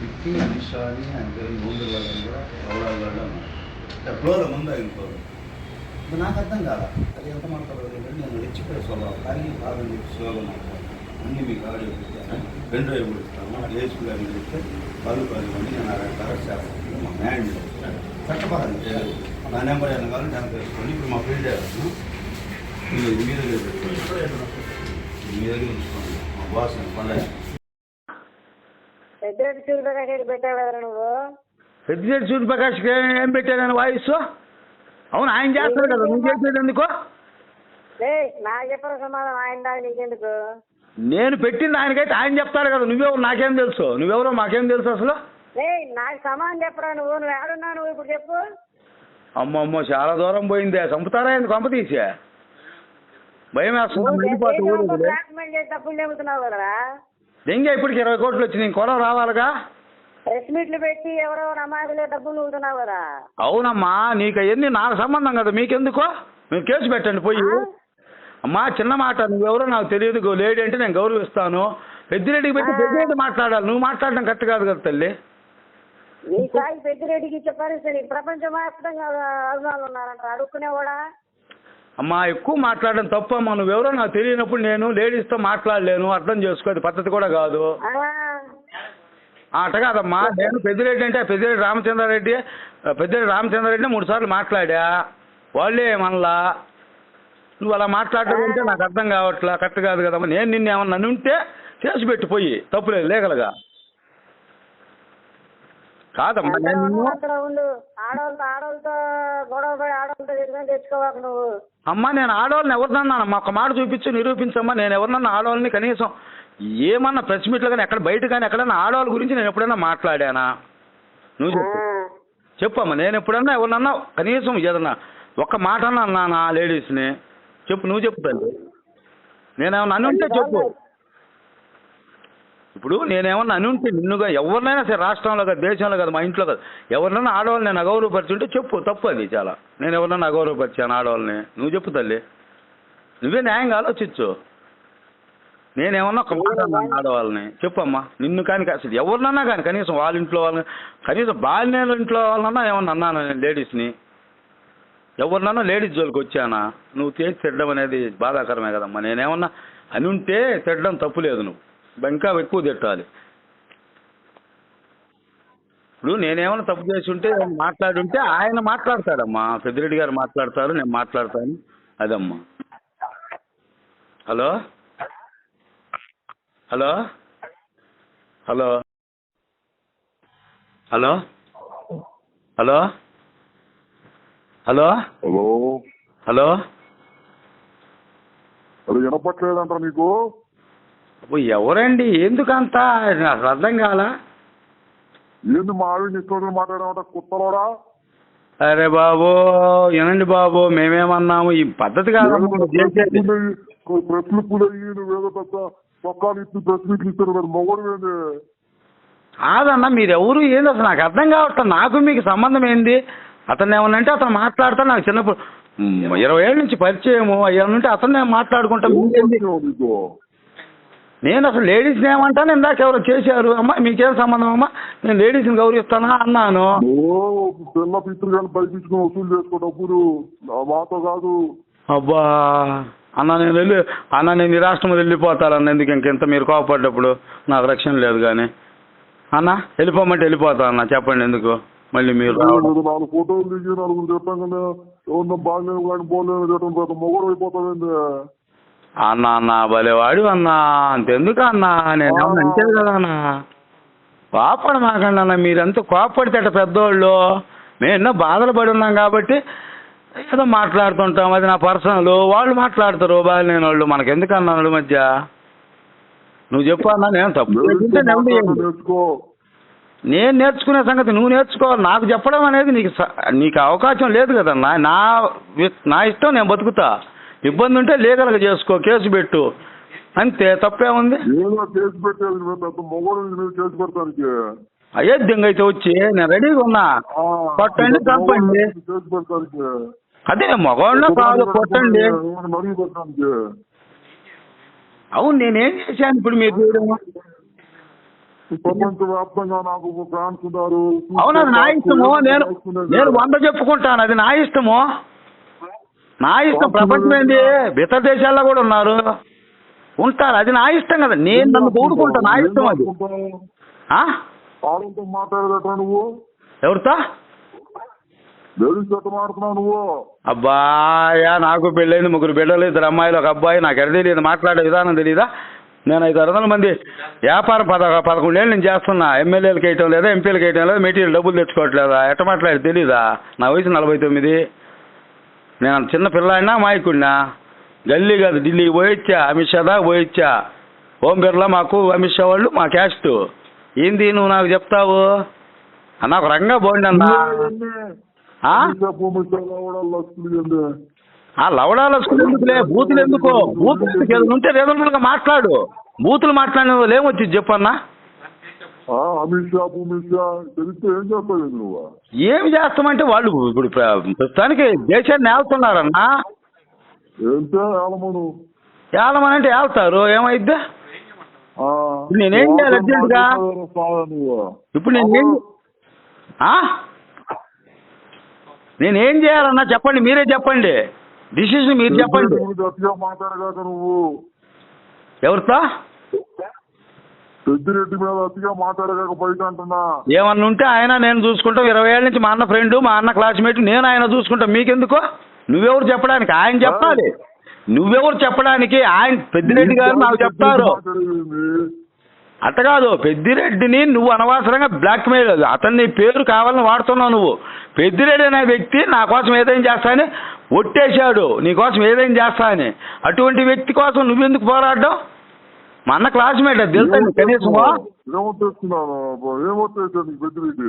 విక్కీ అనిషాని ఆయన పేరు ముందు వాళ్ళని కూడా ఎవరాళ్ళు అన్నారు ఫ్లోర్ ముందు ఆయన ఫ్లోలో నాకు అర్థం కాదా అది ఎంత మాట్లాడదు నేను రెచ్చిపోయే సోలో కానీ కాదని చెప్పి సోలో మాట్లాడతాను అన్నీ మీకు ఆడియో పెట్టాను. పెన్ డ్రైవ్ ఇస్తాను ఏసుకు గారిని చెప్తే పలు పది మంది నేను అరెస్ట్ అరెస్ట్ చేస్తాను మా మ్యాన్ చట్టపరంగా చేయాలి. నా నెంబర్ ఏమైనా కావాలంటే నేను తెలుసుకోండి ఇప్పుడు మా ఫ్రెండ్ చేస్తాను మీ దగ్గర పెట్టుకోండి మీ దగ్గర ఉంచుకోండి. మా బాస్ పండగ పెద్దరెడ్డి సూర్యప్రకాష్ పెట్టావు కదరా నువ్వు? పెద్దిరెడ్డి సూర్యప్రకాష్ ఏం పెట్టానని వాయిస్? అవును ఆయన చేస్తాడు కదా. నువ్వు చేసేది ఎందుకు? చెప్పిన సమాధానం? ఆయన దాకా నీకెందుకు? నేను పెట్టింది ఆయనకైతే ఆయన చెప్తాడు కదా. నువ్వెవరు? నాకేం తెలుసు? నువ్వెవరో? మాకేం తెలుసు అసలు? నాకు సమాధానం చెప్పరా నువ్వు? నువ్వు ఏడున్నావు నువ్వు ఇప్పుడు చెప్పు. అమ్మో అమ్మో చాలా దూరం పోయిందే. చంపుతారా ఆయన కొంప తీసే? భయం వేస్తుంది తప్పులు చెబుతున్నావు కదరా? దెంగే ఇప్పటికి ఇరవై కోట్లు వచ్చినాయి ఇంకొర రావాలిగా? ప్రెస్ మీట్లు పెట్టి ఎవరో నమాజులే డబ్బులు నూగుతున్నావు కదా. అవునమ్మా నీకు అవన్నీ నాకు సంబంధం కదా మీకెందుకో? మీరు కేసు పెట్టండి పోయి అమ్మా చిన్న మాట నువ్వెవరో నాకు తెలియదు లేడీ అంటే నేను గౌరవిస్తాను. పెద్దిరెడ్డికి పెట్టి పెద్దిరెడ్డి మాట్లాడాలి నువ్వు మాట్లాడడం కరెక్ట్ కాదు కదా తల్లి. పెద్దిరెడ్డికి ఇచ్చే పరిస్థితి ప్రపంచ వ్యాప్తంగా అభిమానులు ఉన్నారంట అడుక్కునేవాడా? అమ్మా ఎక్కువ మాట్లాడడం తప్పు అమ్మా. నువ్వెవరో నాకు తెలియనప్పుడు నేను లేడీస్తో మాట్లాడలేను అర్థం చేసుకో అది పద్ధతి కూడా కాదు. అట కాదమ్మా. నేను పెద్దిరెడ్డి అంటే పెద్దిరెడ్డి రామచంద్రారెడ్డి పెద్దిరెడ్డి రామచంద్రారెడ్డి మూడు సార్లు మాట్లాడా? వాళ్ళే మనలా. నువ్వు అలా మాట్లాడడం అంటే నాకు అర్థం కావట్లా కరెక్ట్ కాదు కదమ్మా. నేను నిన్ను ఏమన్నా ఉంటే చేసి పెట్టిపోయి తప్పులేదు లేగలగా. కాదమ్మా నేను తెచ్చుకోవాలి నువ్వు. అమ్మా నేను ఆడవాళ్ళని ఎవరినన్నానమ్మా ఒక మాట చూపించు నిరూపించమ్మా. నేను ఎవరినన్నా ఆడవాళ్ళని కనీసం ఏమన్నా ప్రెస్ మీట్లు కానీ ఎక్కడ బయట కానీ ఎక్కడన్నా ఆడవాళ్ళ గురించి నేను ఎప్పుడైనా మాట్లాడానా? నువ్వు చెప్పు. చెప్పమ్మా నేను ఎప్పుడన్నా ఎవరినన్నా కనీసం ఏదన్నా ఒక్క మాట అన్నా అన్నానా లేడీస్ని? చెప్పు నువ్వు చెప్పు తల్లి. నేనేమన్నా అని ఉంటే చెప్పు. ఇప్పుడు నేనేమన్నా అని ఉంటే నిన్నుగా ఎవరినైనా సరే రాష్ట్రంలో కాదు దేశంలో కదా మా ఇంట్లో కాదు. ఎవరినైనా ఆడవాళ్ళని నేను అగౌరవపరిచుంటే చెప్పు తప్పు అది చాలా. నేను ఎవరినైనా అగౌరవపరిచాను ఆడవాళ్ళని. నువ్వు చెప్పు తల్లి. నువ్వే న్యాయంగా ఆలోచించు. నేనేమన్నా ఒక మాట ఆడవాళ్ళని. చెప్పమ్మా. నిన్ను కానీ అసలు ఎవరినన్నా కానీ కనీసం వాళ్ళ ఇంట్లో వాళ్ళని కనీసం బాలినేల ఇంట్లో వాళ్ళనన్నా ఏమన్నా అన్నాను నేను లేడీస్ని? ఎవరినన్నా లేడీస్ జోలికి వచ్చానా? నువ్వు చేసి తిట్టడం అనేది బాధాకరమే కదమ్మా. నేనేమన్నా అని ఉంటే తిట్టడం తప్పు లేదు నువ్వు. ఇంకా ఎక్కువ తిట్టాలి. ఇప్పుడు నేనేమన్నా తప్పు చేసి ఉంటే మాట్లాడి ఉంటే ఆయన మాట్లాడతాడమ్మా. పెద్దిరెడ్డి గారు మాట్లాడతారు నేను మాట్లాడతాను. అదమ్మా. Hello? Hello? Hello? Hello? Hello? Hello? Hello? Hello? అది వినపట్లేదంట నీకు ఎవరండి? ఎందుకంత? నాకు అర్థం కాల? ఏంది మా ఆవిడ ఇష్టం మాట్లాడామంట కుత్తలోడా? అరే బాబు వినండి బాబు మేమేమన్నాము? ఈ పద్ధతి చేసేది ప్రశ్నలు పులయ్యి నువ్వేదో పెద్ద చొక్కాలు ఇచ్చి ప్రశ్నలు ఇచ్చారు మరి మొగడు ఏంది? కాదన్న మీరు ఎవరు ఏంది అసలు నాకు అర్థం కావట్లేదు నాకు మీకు సంబంధం ఏంది? అతను ఏమన్నంటే అతను మాట్లాడతా నాకు చిన్నప్పుడు ఇరవై ఏళ్ళ నుంచి పరిచయము అయ్యానంటే అతను నేను మాట్లాడుకుంటా. నేను అసలు లేడీస్ని ఏమంటాను? ఇందాక ఎవరో చేశారు. అమ్మా మీకేం సంబంధం అమ్మా? నేను లేడీస్ని గౌరవిస్తానా అన్నాను. పిల్ల వసూలు మాతో కాదు. అబ్బా అన్న నేను వెళ్ళి అన్న నేను ఈ రాష్ట్రం వెళ్ళిపోతాను ఎందుకు ఇంకెంత మీరు కోపడ్డప్పుడు? నాకు రక్షణ లేదు కానీ. అన్న వెళ్ళిపోమంటే వెళ్ళిపోతా అన్న. చెప్పండి ఎందుకు? మళ్ళీ మీరు నాలుగు ఫోటోలు దిగి నలుగురు చెప్పాం కదా. బాగాలేవు కానీ పోతే మొగడు అయిపోతావేంది? అన్న అన్న భలేవాడు అన్న. అంతెందుకు అన్న? నేను అంతే కదా అన్న. కోపడ మాకండి అన్న. మీరంతా కోపడితే అట్ట పెద్దోళ్ళు. మేము ఎన్నో బాధలు పడి ఉన్నాం కాబట్టి ఏదో మాట్లాడుతుంటాం. అది నా పర్సనల్. వాళ్ళు మాట్లాడతారు. బాగాలేని వాళ్ళు. అన్న వాళ్ళ మధ్య? నువ్వు చెప్పు అన్న. నేను తప్పు నేను నేర్చుకునే సంగతి నువ్వు నేర్చుకోవాలి. నాకు చెప్పడం అనేది నీకు నీకు అవకాశం లేదు కదన్నా. నా నా ఇష్టం నేను బతుకుతా. ఇబ్బంది ఉంటే లీగల్గా చేసుకో కేసు పెట్టు. అంతే తప్పేముంది కేసు మొగడు పెడతానికి అయోధ్యంగా అయితే వచ్చి నేను రెడీగా ఉన్నా. కొట్టండి చంపండి. పెడతానికి అదే మగవాళ్ళ కాదు కొట్టండి. అవును నేనేం చేశాను ఇప్పుడు మీరు చేయడం అవును అది నా ఇష్టము. నేను నేను వంద చెప్పుకుంటాను అది నా ఇష్టము. నా ఇష్టం ప్రపంచం ఏంది? ఇతర దేశాల్లో కూడా ఉన్నారు. ఉంటారు. అది నా ఇష్టం కదా. నేను నన్ను కూడుకుంటా నా ఇష్టం అది. నువ్వు? ఎవరితో? అబ్బాయా నాకు పెళ్ళైంది ముగ్గురు బిడ్డలు ఇద్దరు అమ్మాయిలు ఒక అబ్బాయి. నాకు ఎడ తెలియదు. మాట్లాడే విధానం తెలియదా నేను ఐదు వందల మంది వ్యాపారం పద పదకొండేళ్ళు నేను చేస్తున్నా. ఎమ్మెల్యేలకు వేయటం లేదా ఎంపీలకు వేయటం లేదా మెటీరియల్ డబ్బులు తెచ్చుకోవట్లేదా? ఎట్ట మాట్లాడి తెలీదా? నా వయసు నలభై తొమ్మిది. నేను చిన్న పిల్లాడినా మాయకుడినా? గల్లీ కాదు ఢిల్లీకి పోయొచ్చా? అమిత్ షా దాకా పోయొచ్చా? ఓం బిర్లా మాకు అమిత్ షా వాళ్ళు మా క్యాస్ట్. ఏంది నువ్వు నాకు చెప్తావు? అన్న ఒక రంగా పోండి అన్నా. ఆ? లవడాల స్కూల్ ఎందుకులే బూతులు ఎందుకో? బూతులు ఉంటే రీజనబుల్గా మాట్లాడు. బూతులు మాట్లాడిన వాళ్ళు ఏమొచ్చింది చెప్పన్నా అమిత్ షా భూమిత్ షా తెలిస్తే ఏం చేస్తావు నువ్వు ఏమి చేస్తామంటే వాళ్ళు ఇప్పుడు ప్ర- ప్రస్తుతానికి దేశాన్ని ఏళ్తున్నారన్నా ఏంటే ఏళ్ళమనంటే ఏళ్తారు ఏమైద్ది? నేనేం చేయాలి నువ్వు? ఇప్పుడు నేను ఏం ఆ? నేనేం చేయాలన్నా చెప్పండి మీరే చెప్పండి. డిసిషన్ మీరు చెప్పండి. మాట్లాడగాక నువ్వు. ఎవరితో? పెద్దిరెడ్డి మీద అతిగా మాట్లాడగాక బయట అంటున్నా. ఏమన్నా ఉంటే ఆయన నేను చూసుకుంటాం. ఇరవై ఏళ్ళ నుంచి మా అన్న ఫ్రెండ్ మా అన్న క్లాస్మేట్ నేను ఆయన చూసుకుంటాం. మీకెందుకు? నువ్వెవరు చెప్పడానికి? ఆయన చెప్పాలి. నువ్వెవరు చెప్పడానికి? ఆయన పెద్దిరెడ్డి గారు నాకు చెప్తారు. అట్ట కాదు. పెద్దిరెడ్డిని నువ్వు అనవసరంగా బ్లాక్ మెయిల్ అతన్ని పేరు కావాలని వాడుతున్నావు నువ్వు. పెద్దిరెడ్డి అనే వ్యక్తి నా కోసం ఏదైనా చేస్తా అని ఒట్టేశాడు. నీ కోసం ఏదైనా చేస్తా అని. అటువంటి వ్యక్తి కోసం నువ్వెందుకు పోరాడడం? మా అన్న క్లాస్మేట్ అది తెలుసా నీకు? నీకు పెద్దిరెడ్డి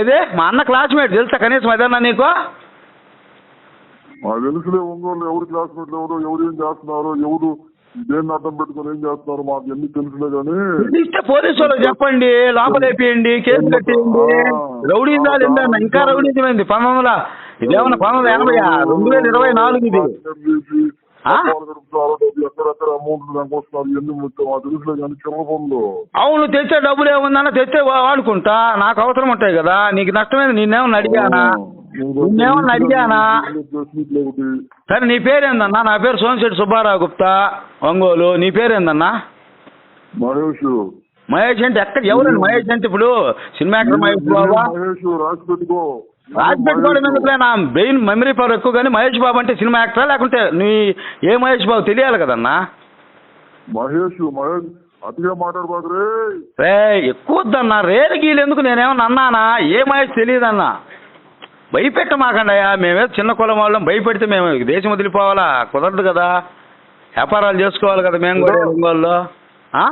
అదే మా అన్న క్లాస్మేట్ తెలుసా కనీసం అదేనా నీకు? తెలుసులే ఒంగోలు ఎవరు క్లాస్మేట్లు ఎవరు ఎవరు ఏం చేస్తున్నారు ఎవరు దేన్ని అడ్డం పెట్టుకొని ఏం చేస్తున్నారు మాకు ఎన్ని తెలుసులే కానీ ఇస్తే పోలీసు వాళ్ళకి చెప్పండి లోపలేపియండి కేసు కట్టేయండి. రౌడీజాలు ఏందన్న ఇంకా రౌడీజమైంది పంతొమ్మిది వందల ఇదేమన్నా పంతొమ్మిది వందల ఎనభై రెండు వేల ఇరవై నాలుగు ఇది అవును తెచ్చే డబ్బులు ఏముందన్న తెచ్చే వాడుకుంటా. నాకు అవసరం ఉంటాయి కదా. నీకు నష్టమైంది నిన్నేమన్నా అడిగానా? నిన్నేమన్నా అడిగానా? సరే నీ పేరేందన్నా? నా పేరు సోమశెట్టి సుబ్బారావు గుప్తా ఒంగోలు. నీ పేరేందన్నా? మహేష్. మహేష్ అంటే ఎక్కడ? ఎవరండి మహేష్ అంటే ఇప్పుడు? సినిమా యాక్టర్ మహేష్ బాబా? మహేష్. రాసి పెట్టుకో. రాసి పెట్టుకోవడం ఎందుకులే నా బ్రెయిన్ మెమరీ పవర్ ఎక్కువ కానీ మహేష్ బాబు అంటే సినిమా యాక్టరా? లేకుంటే నీ ఏ మహేష్ బాబు తెలియాలి కదన్నా? మహేష్ మహేష్ అతిగా రే ఎక్కువ వద్దన్నా రేరు గీలు ఎందుకు నేనేమన్నా అన్నానా? ఏ మహేష్ తెలియదన్నా. భయపెట్ట మాకండయ్యా మేమే చిన్న కులం వాళ్ళం. భయపెడితే మేము దేశం వదిలిపోవాలా? కుదరదు కదా. వ్యాపారాలు చేసుకోవాలి కదా మేము కూడా ఒంగోలులో ఆ?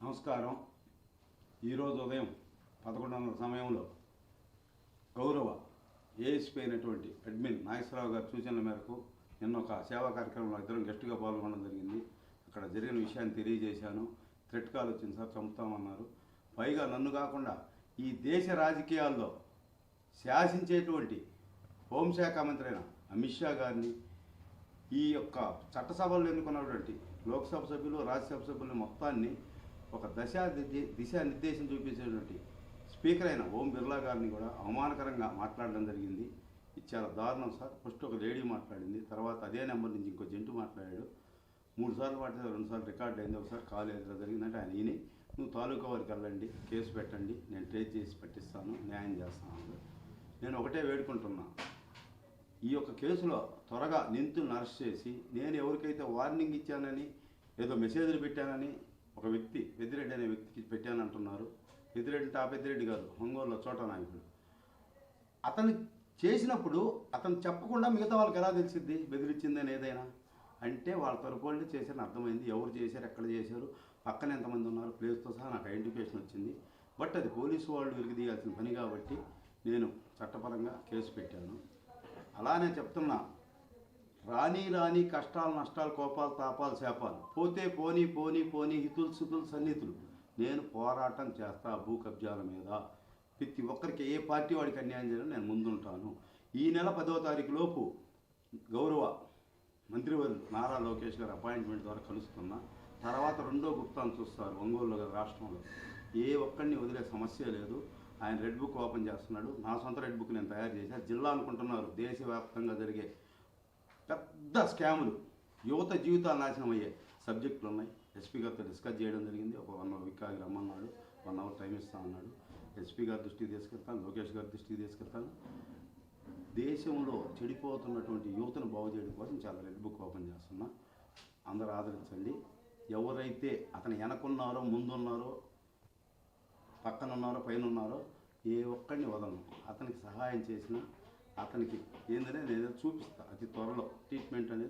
నమస్కారం. ఈరోజు ఉదయం పదకొండున్నర సమయంలో గౌరవ ఏఎస్పీ అయినటువంటి అడ్మిన్ నాగేశ్వరరావు గారి సూచనల మేరకు నిన్న ఒక సేవా కార్యక్రమంలో ఇద్దరం గెస్ట్గా పాల్గొనడం జరిగింది. అక్కడ జరిగిన విషయాన్ని తెలియజేశాను. థ్రెట్ కాల్ వచ్చింది సార్ చంపుతామన్నారు. పైగా నన్ను కాకుండా ఈ దేశ రాజకీయాల్లో శాసించేటువంటి హోంశాఖ మంత్రి అయిన అమిత్ షా గారిని ఈ యొక్క చట్టసభలో ఎన్నుకున్నటువంటి లోక్సభ సభ్యులు రాజ్యసభ సభ్యులు మొత్తాన్ని ఒక దశ దిశ- నిర్దేశం చూపించేటువంటి స్పీకర్ అయిన ఓం బిర్లా గారిని కూడా అవమానకరంగా మాట్లాడడం జరిగింది. ఇది చాలా దారుణం సార్. ఫస్ట్ ఒక లేడీ మాట్లాడింది. తర్వాత అదే నెంబర్ నుంచి ఇంకో జంటు మాట్లాడాడు. మూడు సార్లు మాట్లాడితే రెండు సార్లు రికార్డ్ అయింది. ఒకసారి కాల్ ఎదురు జరిగిందంటే ఆయన ఈయన. నువ్వు తాలూకా వారికి వెళ్ళండి. కేసు పెట్టండి. నేను ట్రేస్ చేసి పెట్టిస్తాను. న్యాయం చేస్తాను. నేను ఒకటే వేడుకుంటున్నా. ఈ యొక్క కేసులో త్వరగా నిందితులను అరెస్ట్ చేసి నేను ఎవరికైతే వార్నింగ్ ఇచ్చానని ఏదో మెసేజ్లు పెట్టానని ఒక వ్యక్తి పెద్దిరెడ్డి అనే వ్యక్తికి పెట్టానంటున్నారు. పెద్దిరెడ్డి తాపెద్దిరెడ్డి గారు పెద్దిరెడ్డి ఒంగోలులో చోట నాయకుడు. అతను చేసినప్పుడు అతను చెప్పకుండా మిగతా వాళ్ళకి ఎలా తెలిసిద్ది? బెదిరించిందని ఏదైనా? అంటే వాళ్ళ తరపు వాళ్ళు చేశారని అర్థమైంది. ఎవరు చేశారు? ఎక్కడ చేశారు? పక్కన ఎంతమంది ఉన్నారు? ప్లేస్తో సహా నాకు ఐడెంటిఫికేషన్ వచ్చింది. బట్ అది పోలీసు వాళ్ళు వెలికిదీయాల్సిన పని కాబట్టి నేను చట్టపరంగా కేసు పెట్టాను. అలానే చెప్తున్నా రాని రాని కష్టాలు నష్టాలు కోపాలు తాపాలు శాపాలు. పోతే పోనీ పోనీ పోనీ హితులు సుతులు సన్నిహితులు. నేను పోరాటం చేస్తా భూ కబ్జాల మీద. ప్రతి ఒక్కరికి ఏ పార్టీ వాడికి అన్యాయం చేయాలని నేను ముందుంటాను. ఈ నెల పదవ తారీఖు లోపు గౌరవ మంత్రివర్యులు నారా లోకేష్ గారు అపాయింట్మెంట్ ద్వారా కలుస్తున్నా. తర్వాత రెండో గుప్తాన్ని చూస్తారు ఒంగోలులో రాష్ట్రంలో. ఏ ఒక్కడిని వదిలే సమస్య లేదు. ఆయన రెడ్ బుక్ ఓపెన్ చేస్తున్నాడు. నా సొంత రెడ్ బుక్ నేను తయారు చేశాను. జిల్లా అనుకుంటున్నారు. దేశవ్యాప్తంగా జరిగే పెద్ద స్కాములు. యువత జీవితాలు నాశనం అయ్యే సబ్జెక్టులు ఉన్నాయి. ఎస్పీ గారితో డిస్కస్ చేయడం జరిగింది. ఒక వన్ అవర్ వీక్ ఆగి రమ్మన్నాడు. వన్ అవర్ టైం ఇస్తా అన్నాడు. ఎస్పీ గారి దృష్టికి తీసుకెళ్తాను లోకేష్ గారి దృష్టికి తీసుకెళ్తాను. దేశంలో చెడిపోతున్నటువంటి యువతను బాగు చేయడం కోసం చాలా రెడ్ బుక్ ఓపెన్ చేస్తున్నా. అందరూ ఆదరించండి. ఎవరైతే అతను వెనకున్నారో ముందున్నారో పక్కన ఉన్నారో పైన ఉన్నారో ఏ ఒక్కడిని వదలను. అతనికి సహాయం చేసిన అతనికి ఏంటనే నేను చూపిస్తా. అతి త్వరలో ట్రీట్మెంట్ అనేది